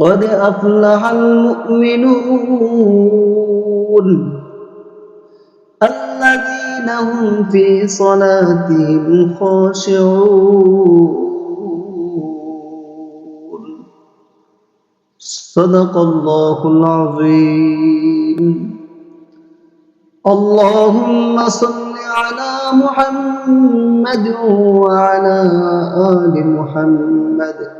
قد أفلح المؤمنون. الذين هم في صلاتهم خاشعون. صدق الله العظيم. اللهم صل على محمد وعلى آل محمد.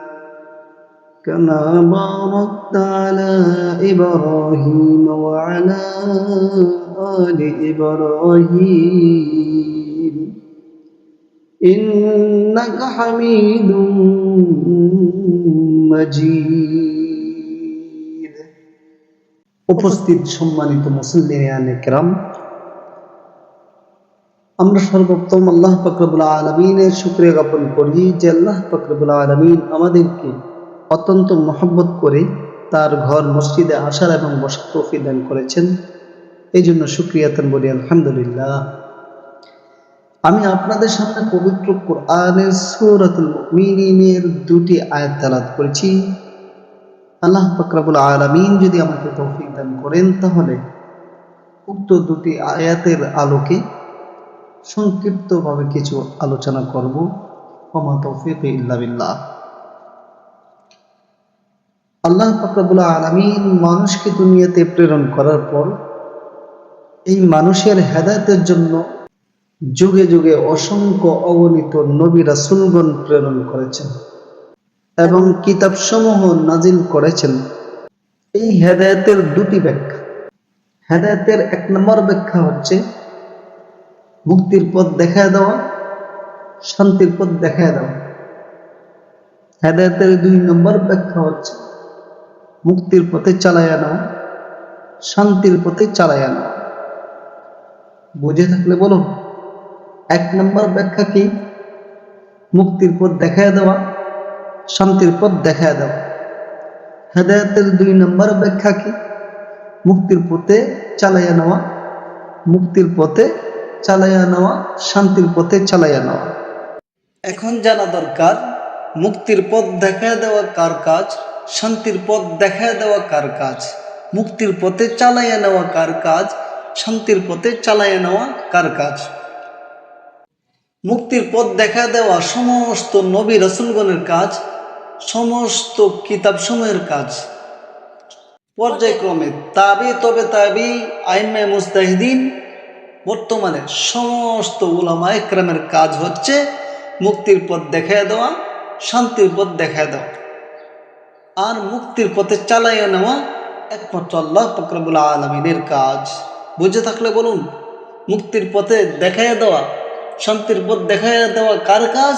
كما باركت على إبراهيم وعلى آل إبراهيم إنك حميد مجيد উপস্থিত সম্মানিত মুসলিম কেরাম আমরা সর্বোত্তম আল্লাহ ফকরবুল আলমিনের শুক্রিয়া জ্ঞাপন করি যে আল্লাহ ফকরবুল আলমিন আমাদেরকে অত্যন্ত মহব্বত করে তার ঘর মসজিদে আসার এবং বসার তৌফি দান করেছেন। এই জন্য সুক্রিয়াতন বলি আলহামদুলিল্লাহ। আমি আপনাদের সামনে পবিত্র কোরআনের সৌরাতুল মিনের দুটি আয়াত তালাত করেছি। আল্লাহ ফকরাবুল আলমিন যদি আমাকে তৌফিক দান করেন, তাহলে উক্ত দুটি আয়াতের আলোকে সংক্ষিপ্তভাবে কিছু আলোচনা করব। ক্ষমা তৌফিক ইল্লা বিল্লাহ। আল্লাহ ফাকরাবুল আলমিন মানুষকে দুনিয়াতে প্রেরণ করার পর এই মানুষের হেদায়তের জন্য যুগে যুগে অসংখ্য অগণিত নবী রাসুলগণ প্রেরণ করেছেন এবং কিতাবসমূহ নাজিল করেছেন। এই হেদায়তের দুটি ব্যাখ্যা। হেদায়তের এক নম্বর ব্যাখ্যা হচ্ছে, মুক্তির পথ দেখা দেওয়া, শান্তির পথ দেখা দেওয়া। হেদায়তের দুই নম্বর ব্যাখ্যা হচ্ছে মুক্তির পথে চালাইয়া নেওয়া শান্তির পথে চালাইয়া নেওয়া বুঝে থাকলে বলো এক নম্বর ব্যাখ্যা কি? মুক্তির পথ দেখায় দেওয়া, শান্তির পথ দেখায় দেওয়া। হেদায়তের দুই নম্বর ব্যাখ্যা কি? মুক্তির পথে চালাইয়া নেওয়া, মুক্তির পথে চালাইয়া নেওয়া, শান্তির পথে চালাইয়া নেওয়া। এখন জানা দরকার, মুক্তির পথ দেখায় দেওয়া কার কাজ? শান্তির পথ দেখায় দেওয়া কার কাজ? মুক্তির পথে চালাইয়া নেওয়া কার কাজ? শান্তির পথে চালাইয়া নেওয়া কার কাজ? মুক্তির পথ দেখা দেওয়া সমস্ত নবী রসুলগণের কাজ, সমস্ত কিতাব সময়ের কাজ। পর্যায়ক্রমে তাবি, তবে তাবি আইমে মুস্তাহিদিন, বর্তমানে সমস্ত উলামা কাজ হচ্ছে মুক্তির পথ দেখায় দেওয়া, শান্তির পথ দেখায় দেওয়া। আর মুক্তির পথে চালাইয়া নেওয়া একমাত্র আল্লাহ ফকরাবুল আলমিনের কাজ। বুঝে থাকলে বলুন, মুক্তির পথে দেখাইয়া দেওয়া, শান্তির পথ দেখাইয়া দেওয়া কার কাজ?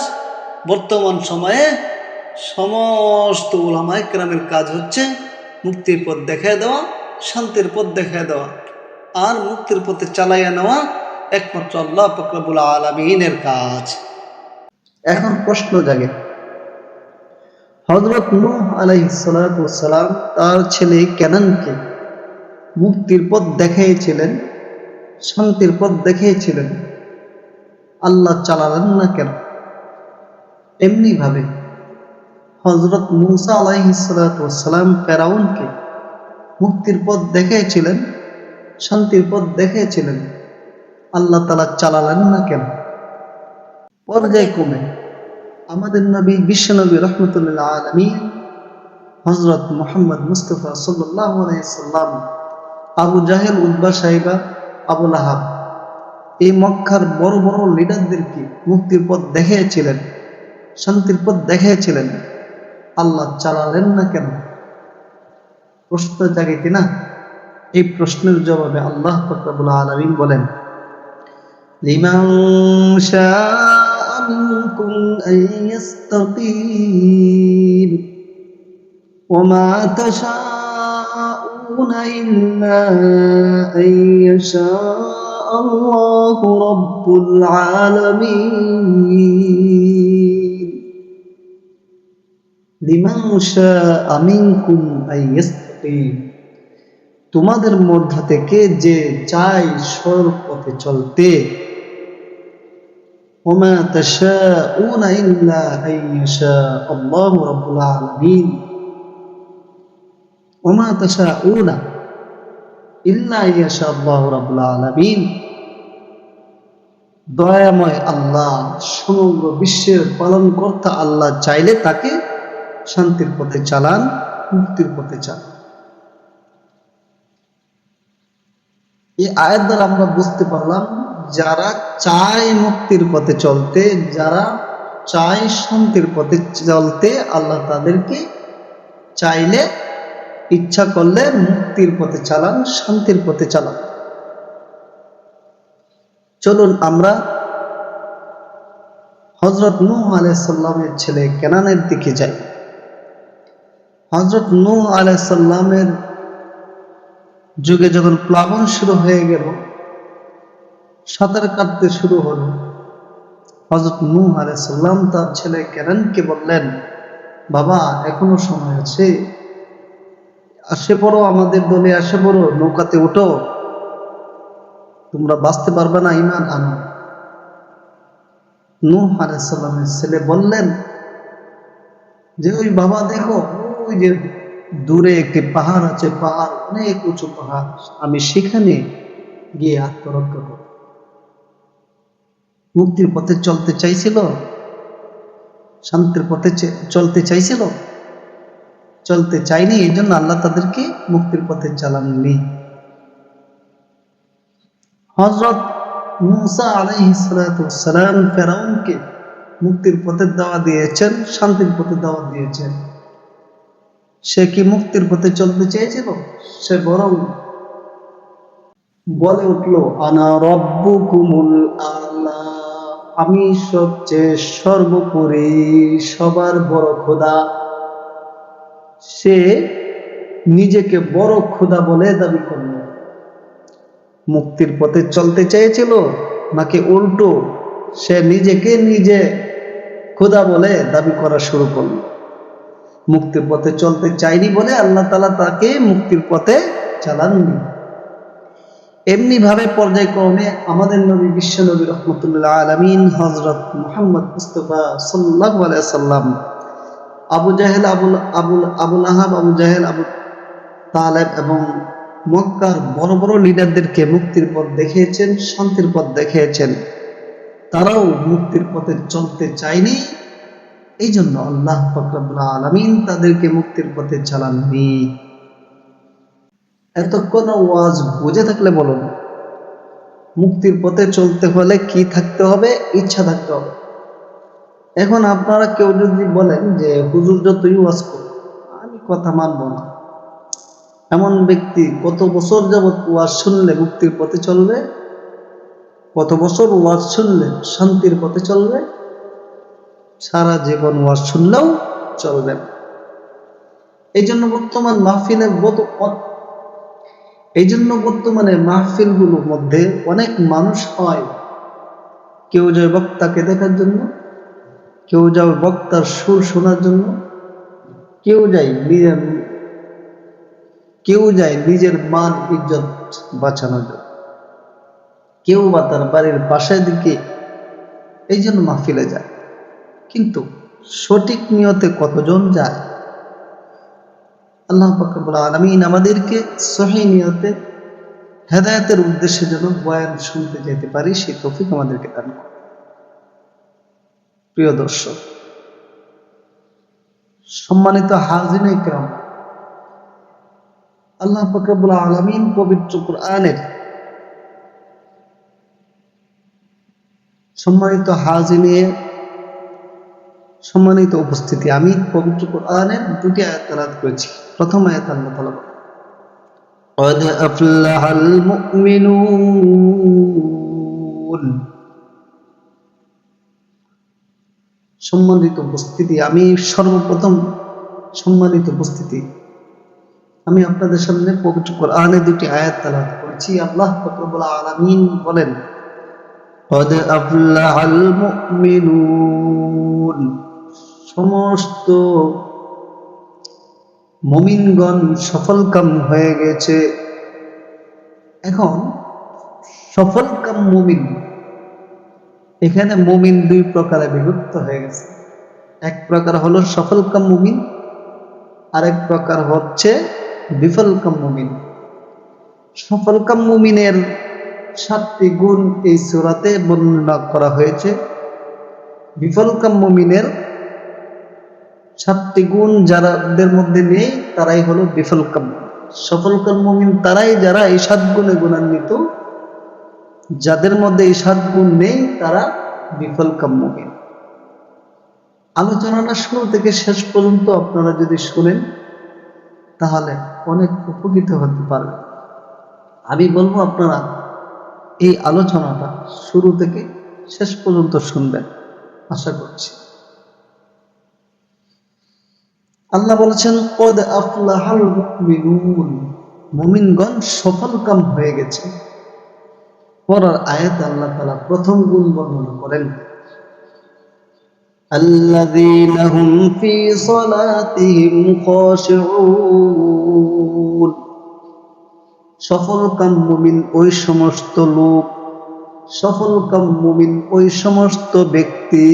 বর্তমান সময়ে সমস্ত উলামায় গ্রামের কাজ হচ্ছে মুক্তির পথ দেখায় দেওয়া, শান্তির পথ দেখায় দেওয়া। আর মুক্তির পথে চালাইয়া নেওয়া একমাত্র আল্লাহ ফকরাবুল আলমিনের কাজ। এখন প্রশ্ন জাগে। হজরত নূহ আলাইসালাম তার ছেলে কেনানকে মুক্তির পথ দেখিয়েছিলেন শান্তির পথ দেখিয়েছিলেন আল্লাহ চালালেন না কেন? এমনি ভাবে হজরত মুসা আলাইসালাম ফেরাউনকে মুক্তির পথ দেখিয়েছিলেন শান্তির পথ দেখিয়েছিলেন আল্লাহ তালা চালালেন না কেন? পর্যায়ক্রমে আমাদের নবী বিশ্বনবী রহমতুল্লাহ আলমী হজরত মোহাম্মদ মুস্তফা সাল্লাম, আবু জাহেল উদ্বা সাহিবা আবুল আহাব এই মক্কার বড় বড় লিডারদেরকে মুক্তির পথ দেখিয়েছিলেন, শান্তির পথ দেখিয়েছিলেন। আল্লাহ চালালেন না কেন? প্রশ্ন জাগে কিনা এই প্রশ্নের জবাবে আল্লাহ ফকরাবুল আলমিন বলেন, লিমান শাআ منكم أن يستقيم وما تشاءون إلا أن يشاء الله رب العالمين لمن شاء منكم أن يستقيم তোমাদের মধ্য থেকে যে চাই সর পথে চলতে وما تشاءون إلا أن يشاء الله رب العالمين وما تشاءون إلا أن يشاء الله رب العالمين দয়াময় আল্লাহ সমগ্র বিশ্বের পালন কর্তা আল্লাহ চাইলে তাকে শান্তির পথে চালান মুক্তির পথে চালান এই আয়াত দ্বারা আমরা বুঝতে পারলাম যারা চায় মুক্তির পথে চলতে, যারা চায় শান্তির পথে চলতে, আল্লাহ তাদেরকে চাইলে ইচ্ছা করলে মুক্তির পথে চালান, শান্তির পথে চালান। চলুন আমরা হজরত নূহ আলাইসাল্লামের ছেলে কেনানের দিকে যাই। হজরত নূহ আলাইসাল্লামের যুগে যখন প্লাবন শুরু হয়ে গেল সাঁতার কাটতে শুরু হলো। হজরত নূহ আলাইসাল্লাম তার ছেলে কেরানকে বললেন, বাবা, এখনও সময় আছে। আসে পড়ো আমাদের দলে, আসে পড়ো, নৌকাতে উঠো। তোমরা বাঁচতে পারবে না ইমান আনো। নূহ আলাইসাল্লামের ছেলে বললেন, যে ওই বাবা দেখো, ওই যে দূরে একটি পাহাড় আছে, পাহাড়, অনেক উঁচু পাহাড়। আমি সেখানে গিয়ে আত্মরক্ষা করব। মুক্তির পথে চলতে চাইছিল? শান্তির পথে চলতে চাইছিল? চলতে চাইনি এই জন্য আল্লাহ তাদেরকে মুক্তির পথে চালাননি। হজরত মুসা আলাইসালাম ফেরাউনকে মুক্তির পথে দাওয়া দিয়েছেন, শান্তির পথে দাওয়া দিয়েছেন। সে কি মুক্তির পথে চলতে চেয়েছিল? সে বরং বলে উঠল, আনা রব্বু কুমুল আল্লাহ আমি সবচেয়ে সর্বোপরি সবার বড় খোদা। সে নিজেকে বড় খোদা বলে দাবি করল। মুক্তির পথে চলতে চেয়েছিল, নাকি উল্টো সে নিজেকে নিজে খোদা বলে দাবি করা শুরু করল। মুক্তির পথে চলতে চাইনি বলে আল্লাহ তালা তাকে মুক্তির পথে চালাননি। এমনি ভাবে পর্যায়ক্রমে আমাদের নবী বিশ্ব নবী রহমতুল্লাহ আলমিন হজরত মোহাম্মদ মুস্তফা সাল্লাহ সাল্লাম, আবু জাহেল আবুল আবুল আবুল আহাব আবু জাহেল, আবু তালেব এবং মক্কার বড় বড় লিডারদেরকে মুক্তির পথ দেখিয়েছেন, শান্তির পথ দেখিয়েছেন। তারাও মুক্তির পথে চলতে চায়নি। এই জন্য আল্লাহ ফকরাবুল আলমিন তাদেরকে মুক্তির পথে চালাননি। এতক্ষণ ওয়াজ বুঝে থাকলে বলুন। মুক্তির পথে চলতে হলে কি থাকতে হবে? ইচ্ছা থাকতে হবে। এখন আপনারা কেউ যদি বলেন যে, হুজুর, যতই ওয়াজ করো আমি কথা মানব না। এমন ব্যক্তি কত বছর যাবৎ ওয়াজ শুনলে মুক্তির পথে চলবে? কত বছর ওয়াজ শুনলে শান্তির পথে চলবে? সারা জীবন ওয়াজ শুনলেও চলবে এই জন্য বর্তমান মাহফিলের বত এই জন্য বর্তমানে মাহফিলগুলোর মধ্যে অনেক মানুষ হয়। কেউ যায় বক্তাকে দেখার জন্য, কেউ যায় বক্তার সুর শোনার জন্য, কেউ যায় নিজের, কেউ যায় নিজের মান, ইজ্জত বাঁচানোর জন্য। কেউ বা তার বাড়ির পাশের দিকে এই জন্য মাহফিলে যায়। কিন্তু সঠিক নিয়তে কতজন যায়? আল্লাহ পাকবুল আলমিন আমাদেরকে সহি হেদায়তের উদ্দেশ্যে যেন বয়ান শুনতে যেতে পারি, সেই তফিক আমাদেরকে দান করে প্রিয় দর্শক, সম্মানিত হাজিন ইকরাম আল্লাহ পাকবুল আলমিন পবিত্র কোরআনের সম্মানিত হাজিনে সম্মানিত উপস্থিতি আমি পবিত্র কোরআনের দুটি আয়াত তেলাওয়াত করেছি প্রথম আয়াত আল্লাহ তাআলা قد أفلح المؤمنون সম্মানিত উপস্থিতি আমি সর্বপ্রথম সম্মানিত উপস্থিতি আমি আপনাদের সামনে পবিত্র কোরআনে দুটি আয়াত তেলাওয়াত করেছি আল্লাহ রব্বুল আলামিন বলেন قد أفلح المؤمنون সমস্ত মমিনগণ সফলকাম হয়ে গেছে। এখন সফলকাম মুমিন। এখানে মুমিন দুই প্রকারে বিভক্ত হয়ে গেছে। এক প্রকার হলো সফলকাম মুমিন, আরেক প্রকার হচ্ছে বিফলকাম মুমিন। সফলকাম মুমিনের সাতটি গুণ এই সুরাতে বর্ণনা করা হয়েছে। বিফলকাম মুমিনের সাতটি গুণ যারাদের মধ্যে নেই, তারাই হলো বিফলকাম সফলকাম মুমিন তারাই যারা এই সাত গুণে গুণান্বিত। যাদের মধ্যে এই সাত গুণ নেই, তারা বিফলকাম মুমিন। আলোচনাটা শুরু থেকে শেষ পর্যন্ত আপনারা যদি শুনেন, তাহলে অনেক উপকৃত হতে পারবে আমি বলব আপনারা এই আলোচনাটা শুরু থেকে শেষ পর্যন্ত শুনবেন। আশা করছি। আল্লাহ বলেছেন কদ আফলাহাল মুমিনুন মুমিনগণ সফল কাম হয়ে গেছে পরের আয়াত আল্লাহ তাআলা প্রথম গুণ বর্ণনা করেন الذين هم في صلاتهم خاشعون সফল কাম মুমিন ওই সমস্ত লোক সফল কাম মুমিন ওই সমস্ত ব্যক্তি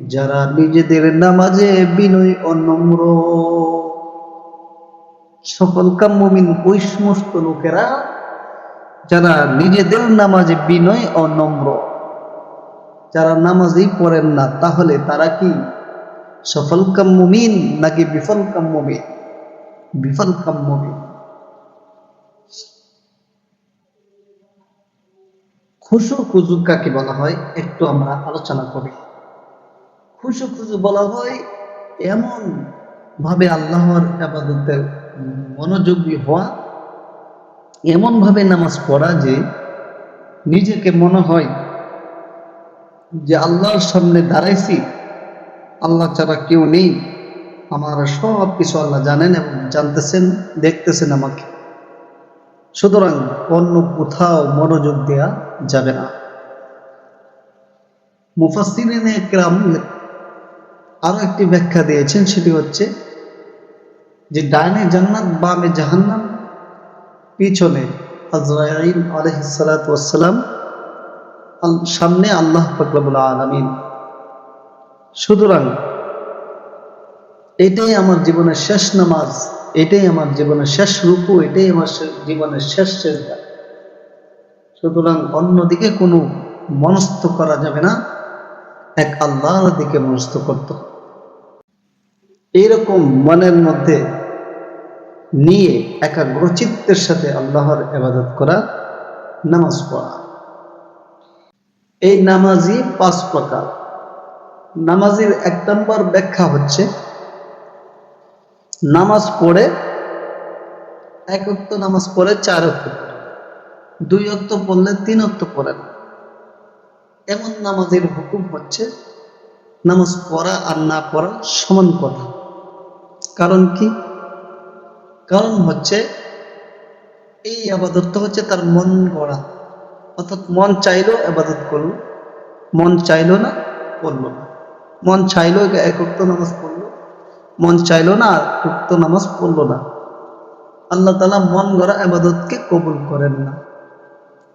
যারা নিজেদের নামাজে বিনয় ও নম্র সফল কাম মুমিন ওই সমস্ত লোকেরা যারা নিজেদের নামাজে বিনয় ও নম্র যারা নামাজই পড়েন না, তাহলে তারা কি সফল কাম মুমিন নাকি বিফল কাম মুমিন বিফল কাম মুমিন খুশু খুজু কাকে বলা হয়? একটু আমরা আলোচনা করি। খুশু খুজু বলা হয় এমন ভাবে আল্লাহর আবাদতের মনোযোগী হওয়া এমন ভাবে নামাজ পড়া যে নিজেকে মনে হয় যে আল্লাহর সামনে দাঁড়াইছি, আল্লাহ ছাড়া কেউ নেই। আমার সব কিছু আল্লাহ জানেন এবং জানতেছেন, দেখতেছেন আমাকে। সুতরাং অন্য কোথাও মনোযোগ দেয়া যাবে না। মুফাসিরিন একরাম আরও একটি ব্যাখ্যা দিয়েছেন, সেটি হচ্ছে যে ডাইনে জান্নাত, বামে জাহান্নাম, পিছনে আজরাইল আলহিসাল্লাম সামনে আল্লাহ ফকরাবুল আলমিন। সুতরাং এটাই আমার জীবনের শেষ নামাজ, এটাই আমার জীবনের শেষ রূপ এটাই আমার জীবনের শেষ চেষ্টা সুতরাং অন্যদিকে কোনো মনস্থ করা যাবে না, এক আল্লাহর দিকে মনস্থ করত এইরকম মনের মধ্যে নিয়ে একাগ্রচিত্তের সাথে আল্লাহর এবাদত করা, নামাজ পড়া। এই নামাজি পাঁচ প্রকার। নামাজের এক নম্বর ব্যাখ্যা হচ্ছে, নামাজ পড়ে, এক অক্ত নামাজ পড়ে, চার অক্ত দুই অক্ত পড়লে তিন অক্ত পড়ে না। এমন নামাজের হুকুম হচ্ছে, নামাজ পড়া আর না পড়া সমান কথা। কারণ কি? কারণ হচ্ছে, এই আবাদতটা হচ্ছে তার মন গড়া। অর্থাৎ মন চাইলো আবাদত করল, মন চাইলো না পড়ল না। মন চাইলো এক উক্ত নামাজ পড়ল, মন চাইলো না আর উক্ত নামাজ পড়ল না। আল্লাহ তালা মন গড়া আবাদতকে কবুল করেন না।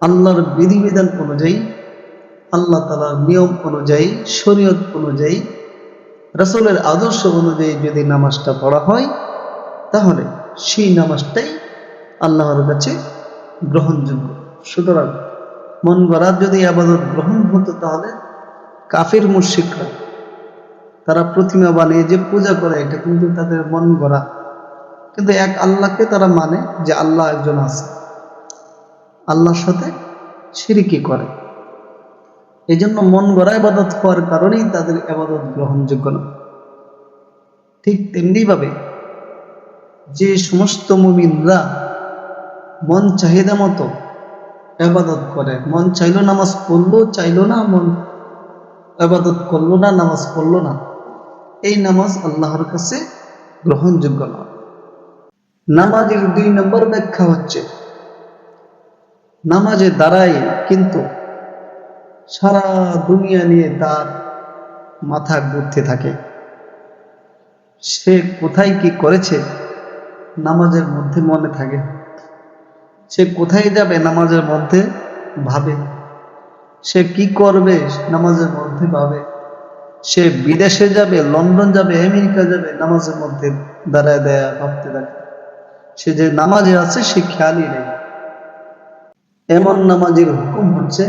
আল্লাহর বিধিবিধান অনুযায়ী, আল্লাহ তালার নিয়ম অনুযায়ী, শরীয়ত অনুযায়ী রসুলের আদর্শ অনুযায়ী যদি নামাজটা পড়া হয়, তাহলে সেই নামাজটাই আল্লাহর কাছে গ্রহণযোগ্য। সুতরাং মন গড়ার যদি আবাদত গ্রহণ হতো তাহলে কাফির মুশিকরা তারা প্রতিমা বানিয়ে যে পূজা করে, এটা কিন্তু তাদের মন গড়া। কিন্তু এক আল্লাহকে তারা মানে যে আল্লাহ একজন আছে। আল্লাহর সাথে সিরিকি করে। এই জন্য মন গড়া আবাদত হওয়ার কারণেই তাদের আবাদত গ্রহণযোগ্য না। ঠিক তেমনিভাবে যে সমস্ত মুমিনরা মন চাহিদা মতো আবাদত করে, মন চাইলো নামাজ পড়ল চাইলো না মন আবাদত করল না, নামাজ পড়ল না, এই নামাজ আল্লাহর কাছে গ্রহণযোগ্য না। নামাজের দুই নম্বর ব্যাখ্যা হচ্ছে, নামাজে দাঁড়াই কিন্তু সারা দুনিয়া নিয়ে তার মাথা ঘুরতে থাকে। সে কোথায় কি করেছে নামাজের মধ্যে মনে থাকে। সে কোথায় যাবে নামাজের মধ্যে ভাবে। সে কি করবে নামাজের মধ্যে ভাবে। সে বিদেশে যাবে, লন্ডন যাবে, আমেরিকা যাবে, নামাজের মধ্যে দাঁড়ায় দেয়া ভাবতে থাকে। সে যে নামাজে আছে, সে খেয়ালই নেই। এমন নামাজের হুকুম হচ্ছে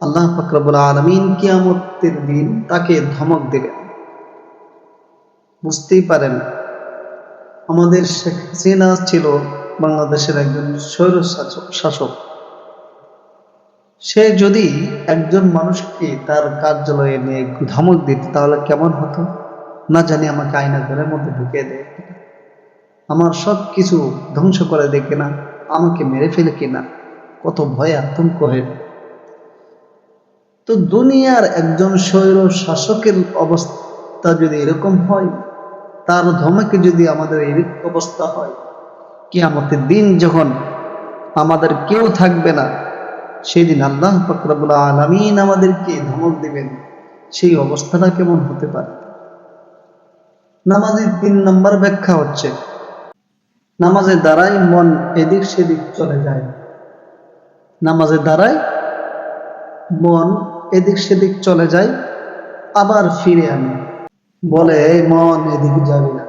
আল্লাহ ফকরাবুল আলমিন কিয়ামতের দিন তাকে ধমক দেবেন। বুঝতেই পারেন, আমাদের শেখ হাসিনা ছিল বাংলাদেশের একজন স্বৈর শাসক সে যদি একজন মানুষকে তার কার্যালয়ে নিয়ে ধমক দিত, তাহলে কেমন হতো? না জানি, আমাকে আয়না ঘরের মধ্যে ঢুকে দেয় আমার সব কিছু ধ্বংস করে দেখে না আমাকে মেরে ফেলে কিনা? কত ভয় আতঙ্ক হয়ে। তো দুনিয়ার একজন স্বৈর শাসকের অবস্থা যদি এরকম হয়, তার ধমকে যদি আমাদের এরকম অবস্থা হয় কি আমাদের দিন যখন আমাদের কেউ থাকবে না, সেদিন আল্লাহ ফকরাবুল আলমিন আমাদেরকে ধমক দিবেন। সেই অবস্থাটা কেমন হতে পারে? নামাজের তিন নম্বর ব্যাখ্যা হচ্ছে, নামাজের দ্বারাই মন এদিক সেদিক চলে যায়। নামাজের দ্বারাই মন এদিক সেদিক চলে যাই, আবার ফিরে আনে। বলে, এই মন, এদিকে যাবে না।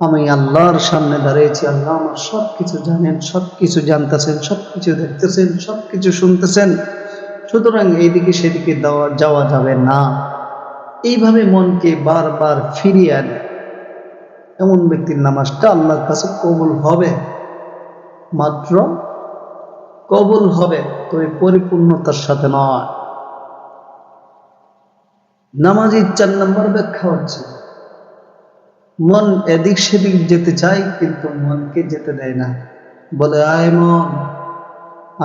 আমি আল্লাহর সামনে দাঁড়িয়েছি, আল্লাহ আমার সব কিছু জানেন সব কিছু জানতেছেন সব কিছু দেখতেছেন সব কিছু শুনতেছেন। সুতরাং এইদিকে সেদিকে দেওয়া, যাওয়া যাবে না। এইভাবে মনকে বারবার ফিরিয়ে আনে। এমন ব্যক্তির নামাজটা আল্লাহর কাছে কবুল হবে। মাত্র কবুল হবে, তবে পরিপূর্ণতার সাথে নয়। নামাজের চার নম্বর ব্যাখ্যা হচ্ছে, মন এদিক সেদিক যেতে চাই কিন্তু মনকে যেতে দেয় না। বলে, আয় মন,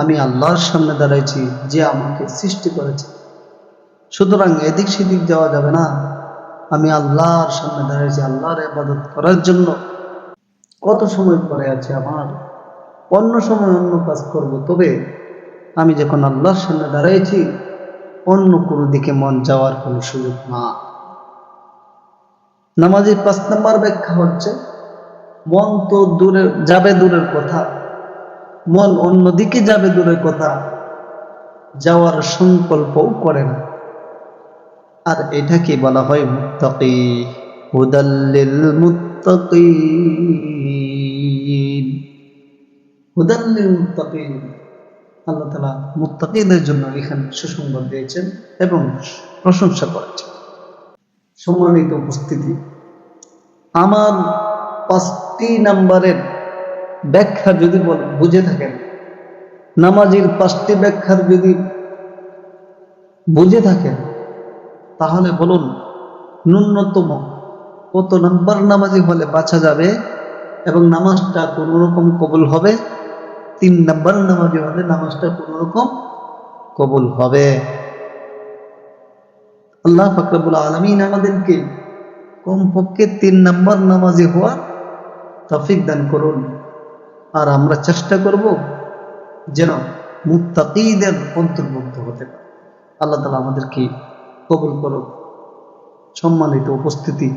আমি আল্লাহর সামনে দাঁড়াইছি, যে আমাকে সৃষ্টি করেছে। সুতরাং এদিক সেদিক যাওয়া যাবে না। আমি আল্লাহর সামনে দাঁড়িয়েছি আল্লাহর ইবাদত করার জন্য। কত সময় পরে আছে আমার? অন্য সময় অন্য কাজ করব। তবে আমি যখন আল্লাহর সামনে দাঁড়াইছি অন্য কোনো দিকে মন যাওয়ার কোনো সুযোগ না। নামাজের পাঁচ নম্বর ব্যাখ্যা হচ্ছে, মন তো দূরের, যাবে দূরের কথা, মন অন্যদিকে যাবে দূরের কথা, যাওয়ার সংকল্পও করে না। আর এটাকে বলা হয় মুত্তাকি হুদাল্লিল মুত্তাকিন। হুদাল্লিল মুত্তাকিন। আল্লাহ তালা মুত্তাকিদের জন্য এখানে সুসংবাদ দিয়েছেন এবং প্রশংসা করেছেন। সম্মানিত উপস্থিতি, আমার পাঁচটি নাম্বারের ব্যাখ্যা যদি বুঝে থাকেন। নামাজির পাঁচটি ব্যাখ্যার যদি বুঝে থাকেন, তাহলে বলুন, ন্যূনতম কত নাম্বার নামাজি হলে বাঁচা যাবে এবং নামাজটা কোনো রকম কবুল হবে? তিন নাম্বার নামাজি হলে নামাজটা কোনো রকম কবুল হবে। আল্লাহ ফাকরাবুল আলমিন আমাদেরকে কমপক্ষে তিন নাম্বার নামাজি হওয়ার তফিক দান করুন। আর আমরা চেষ্টা করব যেন মুত্তাকিদের অন্তর্ভুক্ত হতে পারে। আল্লাহ তালা আমাদেরকে কবুল করুন সম্মানিত উপস্থিতি,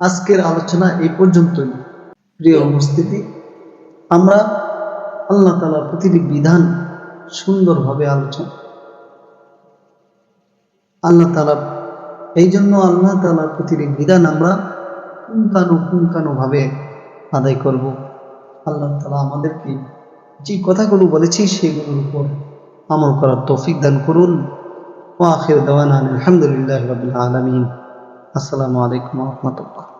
আজকের আলোচনা এই পর্যন্তই। প্রিয় উপস্থিতি, আমরা আল্লাহ তালার প্রতিটি বিধান সুন্দরভাবে আলোচনা। আল্লাহ তালা এই জন্য আল্লাহ তালার প্রতিটি বিধান আমরা পুঙ্খানু পুঙ্খানুভাবে আদায় করব। আল্লাহ তালা আমাদেরকে যে কথাগুলো বলেছি সেগুলোর উপর আমল করার তৌফিক দান করুন। ও আখির দেওয়ান আলহামদুলিল্লাহ রবিল আলমিন। আসসালামু আলাইকুম রহমতুল্লাহ।